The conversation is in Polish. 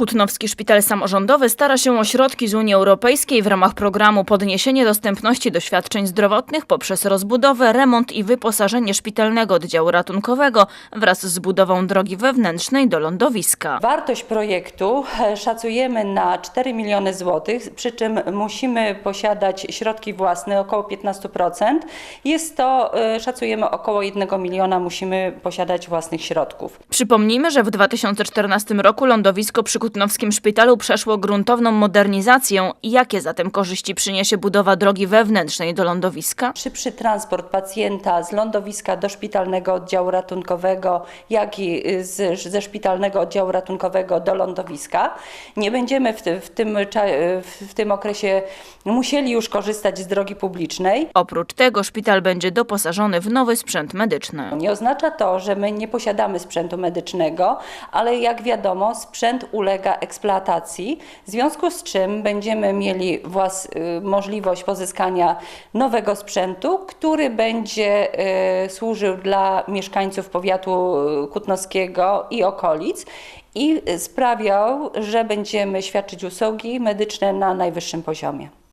Kutnowski Szpital Samorządowy stara się o środki z Unii Europejskiej w ramach programu Podniesienie dostępności do świadczeń zdrowotnych poprzez rozbudowę, remont i wyposażenie szpitalnego oddziału ratunkowego wraz z budową drogi wewnętrznej do lądowiska. Wartość projektu e, szacujemy na 4 miliony złotych, przy czym musimy posiadać środki własne około 15%. Jest to, e, szacujemy, około 1 miliona musimy posiadać własnych środków. Przypomnijmy, że w 2014 roku lądowisko przy Kutnowskim Szpitalu przeszło gruntowną modernizację. Jakie zatem korzyści przyniesie budowa drogi wewnętrznej do lądowiska? Szybszy transport pacjenta z lądowiska do szpitalnego oddziału ratunkowego, jak i z, ze szpitalnego oddziału ratunkowego do lądowiska. Nie będziemy w, ty, w, tym, w tym okresie musieli już korzystać z drogi publicznej. Oprócz tego szpital będzie doposażony w nowy sprzęt medyczny. Nie oznacza to, że my nie posiadamy sprzętu medycznego, ale jak wiadomo, sprzęt ulega eksploatacji, w związku z czym będziemy mieli y, możliwość pozyskania nowego sprzętu, który będzie y, służył dla mieszkańców powiatu y, kutnowskiego i okolic i sprawiał, że będziemy świadczyć usługi medyczne na najwyższym poziomie.